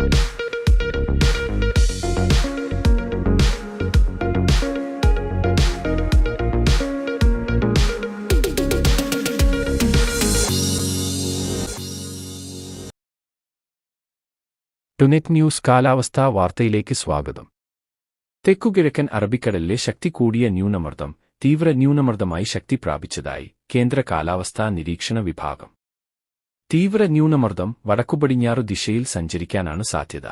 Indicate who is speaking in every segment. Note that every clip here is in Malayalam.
Speaker 1: ടുനെറ്റ് ന്യൂസ് കാലാവസ്ഥാ വാർത്തയിലേക്ക് സ്വാഗതം. തെക്കുകിഴക്കൻ അറബിക്കടലിലെ ശക്തി കൂടിയ ന്യൂനമർദ്ദം തീവ്ര ന്യൂനമർദ്ദമായി ശക്തി പ്രാപിച്ചതായി കേന്ദ്ര കാലാവസ്ഥാ നിരീക്ഷണ വിഭാഗം. തീവ്ര ന്യൂനമർദ്ദം വടക്കുപടിഞ്ഞാറു ദിശയിൽ സഞ്ചരിക്കാനാണ് സാധ്യത.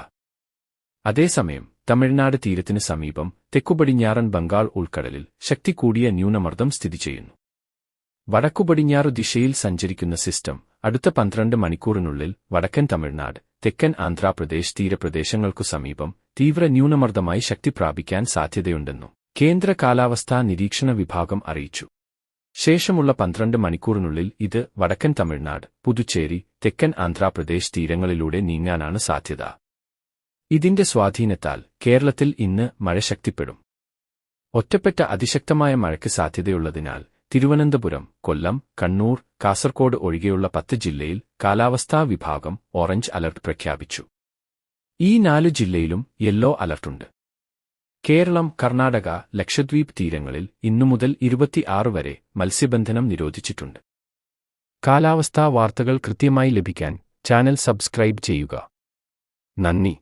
Speaker 1: അതേസമയം തമിഴ്നാട് തീരത്തിനു സമീപം തെക്കുപടിഞ്ഞാറൻ ബംഗാൾ ഉൾക്കടലിൽ ശക്തി കൂടിയ ന്യൂനമർദ്ദം സ്ഥിതി ചെയ്യുന്നു. വടക്കുപടിഞ്ഞാറു ദിശയിൽ സഞ്ചരിക്കുന്ന സിസ്റ്റം അടുത്ത പന്ത്രണ്ട് മണിക്കൂറിനുള്ളിൽ വടക്കൻ തമിഴ്നാട് തെക്കൻ ആന്ധ്രാപ്രദേശ് തീരപ്രദേശങ്ങൾക്കു സമീപം തീവ്ര ന്യൂനമർദ്ദമായി ശക്തി പ്രാപിക്കാൻ സാധ്യതയുണ്ടെന്നും കേന്ദ്ര കാലാവസ്ഥാ നിരീക്ഷണ വിഭാഗം അറിയിച്ചു. ശേഷമുള്ള പന്ത്രണ്ട് മണിക്കൂറിനുള്ളിൽ ഇത് വടക്കൻ തമിഴ്നാട് പുതുച്ചേരി തെക്കൻ ആന്ധ്രാപ്രദേശ് തീരങ്ങളിലൂടെ നീങ്ങാനാണ് സാധ്യത. ഇതിന്റെ സ്വാധീനത്താൽ കേരളത്തിൽ ഇന്ന് മഴ ശക്തിപ്പെടും. ഒറ്റപ്പെട്ട അതിശക്തമായ മഴയ്ക്ക് സാധ്യതയുള്ളതിനാൽ തിരുവനന്തപുരം കൊല്ലം കണ്ണൂർ കാസർകോട് ഒഴികെയുള്ള പത്ത് ജില്ലയിൽ കാലാവസ്ഥാ വിഭാഗം ഓറഞ്ച് അലർട്ട് പ്രഖ്യാപിച്ചു. ഈ നാലു ജില്ലയിലും യെല്ലോ അലർട്ടുണ്ട്. കേരളം കർണാടക ലക്ഷദ്വീപ് തീരങ്ങളിൽ ഇന്നുമുതൽ ഇരുപത്തിയാറ് വരെ മത്സ്യബന്ധനം നിരോധിച്ചിട്ടുണ്ട്. കാലാവസ്ഥാ വാർത്തകൾ കൃത്യമായി ലഭിക്കാൻ ചാനൽ സബ്സ്ക്രൈബ് ചെയ്യുക. നന്ദി.